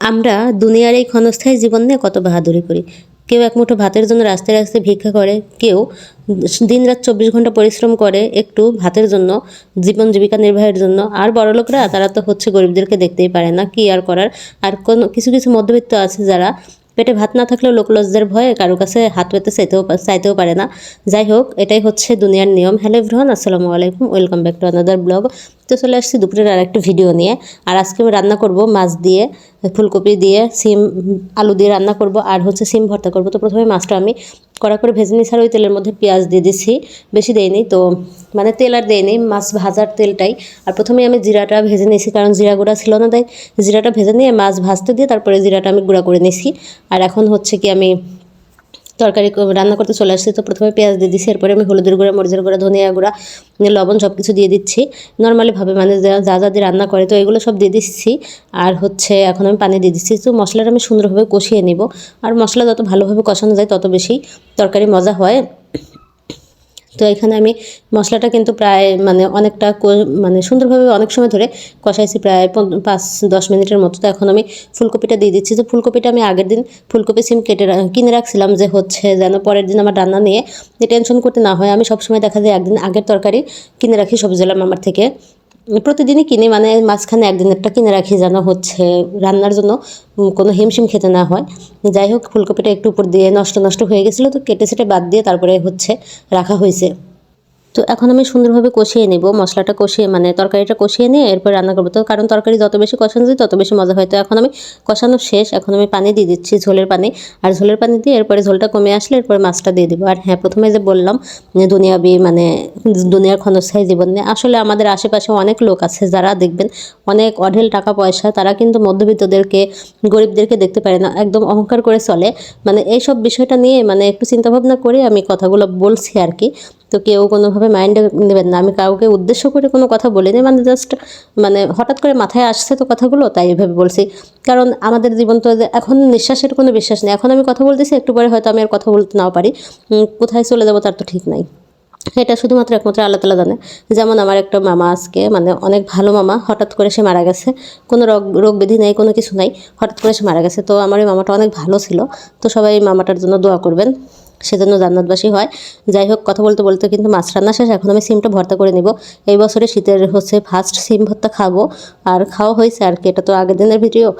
আমরা দুনিয়ার এই ক্ষণস্থায়ী জীবন নিয়ে কত বাহাদুরি করি। কেউ এক মুঠো ভাতের জন্য রাস্তায় রাস্তায় ভিক্ষা করে, কেউ দিন রাত চব্বিশ ঘণ্টা পরিশ্রম করে একটু ভাতের জন্য, জীবন জীবিকা নির্বাহের জন্য। আর বড়লোকরা, তারা তো হচ্ছে গরিবদেরকে দেখতেই পারে না, কি আর করার? আর কোনো, কিছু কিছু মধ্যবিত্ত আছে যারা পেটে ভাত না থাকলেও লোকলজ্জার ভয়ে কারও কাছে হাত পেতে চাইতেও চাইতেও পারে না। যাই হোক, এটাই হচ্ছে দুনিয়ার নিয়ম। হ্যালো এভরিওয়ান, আসসালামু আলাইকুম। Welcome back to another blog. তো চলে আসছি দুপুরের আর একটা ভিডিও নিয়ে। আর আজকে আমি রান্না করব মাছ দিয়ে, ফুলকপি দিয়ে, সিম, আলু দিয়ে রান্না করব। আর হচ্ছে সিম ভর্তা করব। তো প্রথমে মাছটা আমি কড়া করে ভেজে নিই আর ওই তেলের মধ্যে পেঁয়াজ দিয়ে দিছি। বেশি দেয়নি তো মানে তেল আর দেয়নি মাছ ভাজার তেলটাই। আর প্রথমে আমি জিরাটা ভেজে নিয়েছি, কারণ জিরা গুঁড়া ছিল না, তাই জিরাটা ভেজে নিয়ে মাছ ভাজতে দিয়ে তারপরে জিরাটা আমি গুঁড়া করে নিয়েছি। আর এখন হচ্ছে কি আমি তরকারি রান্না করতে চলে আসছি। তো প্রথমে পেঁয়াজ দিয়ে দিচ্ছি এরপরে আমি হলুদের গুঁড়া, মরিচের গুঁড়া, ধনিয়া গুঁড়া, লবণ সব কিছু দিয়ে দিচ্ছি। নর্মালিভাবে মানে যা যা দিয়ে রান্না করে, তো এগুলো সব দিয়ে দিচ্ছি। আর হচ্ছে এখন আমি পানি দিয়ে দিচ্ছি। তো মশলাটা আমি সুন্দরভাবে কষিয়ে নেব। আর মশলা যত ভালোভাবে কষানো যায়, তত বেশি তরকারি মজা হয়। তো এখানে আমি মশলাটা কিন্তু প্রায় মানে অনেকটা মানে সুন্দরভাবে অনেক সময় ধরে কষাইছি প্রায় পাঁচ, দশ মিনিটের মতো। তো এখন আমি ফুলকপিটা দিয়ে দিচ্ছি। তো ফুলকপিটা আমি আগের দিন ফুলকপি সিম কেটে কিনে রাখছিলাম যে হচ্ছে যেন পরের দিন আমার রান্না নিয়ে টেনশন করতে না হয়। আমি সবসময় দেখা যায় একদিন আগের তরকারি কিনে রাখি সবজি আমার থেকে। প্রতিদিনই কিনি মানে মাঝখানে একদিন একটা কিনে রাখি যেন হচ্ছে রান্নার জন্য কোনো হিমশিম খেতে না হয়। যাই হোক, ফুলকপিটা একটু উপর দিয়ে নষ্ট নষ্ট হয়ে গেছিল তো কেটে সেটে বাদ দিয়ে তারপরে হচ্ছে রাখা হয়েছে। তো এখন আমি সুন্দরভাবে কষিয়ে নেব, মশলাটা কষিয়ে মানে তরকারিটা কষিয়ে নিয়ে এরপর রান্না করব। তো কারণ তরকারি যত বেশি কষানো যায় তত বেশি মজা হয়। তো এখন আমি কষানো শেষ, এখন আমি পানি দিয়ে দিচ্ছি ঝোলের পানি। আর ঝোলের পানি দিয়ে এরপরে ঝোলটা কমে আসলে এরপরে মাছটা দিয়ে দিব। আর হ্যাঁ প্রথমে যে বললাম দুনিয়াবি মানে দুনিয়ার ক্ষণস্থায়ী জীবন নিয়ে, আসলে আমাদের আশেপাশে অনেক লোক আছে যারা দেখবেন অনেক অঢেল টাকা পয়সা, তারা কিন্তু মধ্যবিত্তদেরকে, গরিবদেরকে দেখতে পারে না, একদম অহংকার করে চলে। মানে এইসব বিষয়টা নিয়ে মানে একটু চিন্তাভাবনা করে আমি কথাগুলো বলছি আর কি। তো কেউ কোনোভাবে মাইন্ডে নেবেন না। আমি কাউকে উদ্দেশ্য করে কোনো কথা বলিনি মানে জাস্ট মানে হঠাৎ করে মাথায় আসছে তো কথাগুলো, তাই এভাবে বলছি। কারণ আমাদের জীবন তো এখন নিঃশ্বাসের কোনো বিশ্বাস নেই। এখন আমি কথা বলতেছি, একটু পরে হয়তো আমি আর কথা বলতে নাও পারি। কোথায় চলে যাব তার তো ঠিক নাই। এটা শুধুমাত্র একমাত্র আল্লাহ তালা জানে। যেমন আমার একটা মামা আজকে মানে অনেক ভালো মামা, হঠাৎ করে সে মারা গেছে। কোনো রোগ রোগ ব্যাধি নেই, কোনো কিছু নাই। হঠাৎ করে সে মারা গেছে। তো আমার এই মামাটা অনেক ভালো ছিল। তো সবাই মামাটার জন্য দোয়া করবেন। সেজন্য জান্নাতবাসী হয়। যাই হোক, কথা বলতে বলতে কিন্তু মাছ রান্না শেষ। এখন আমি সিমটা ভর্তা করে নিব। এই বছরে শীতের হচ্ছে ফার্স্ট সিম ভর্তা খাব। আর খাওয়া হয়েছে আর কি, এটা তো আগের দিনের ভিডিও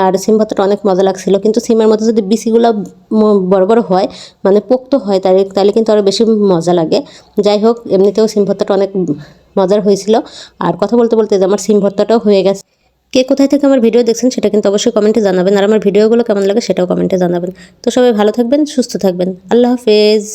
আর সিম ভর্তাটা অনেক মজা লাগছিল। কিন্তু সিমের মধ্যে যদি বিচিগুলো ম- বড় বড় হয় মানে পোক্ত হয়, তাহলে তাহলে কিন্তু আরও বেশি মজা লাগে। যাই হোক, এমনিতেও সিম ভর্তাটা অনেক মজার হয়েছিল। আর কথা বলতে বলতে আমার সিম ভর্তাটাও হয়ে গেছে। কে কোথায় থেকে আমার ভিডিও দেখছেন সেটা কিন্তু অবশ্যই কমেন্টে জানাবেন। আর আমার ভিডিওগুলো কেমন লাগে সেটাও কমেন্টে জানাবেন। তো সবাই ভালো থাকবেন, সুস্থ থাকবেন। আল্লাহ হাফেজ।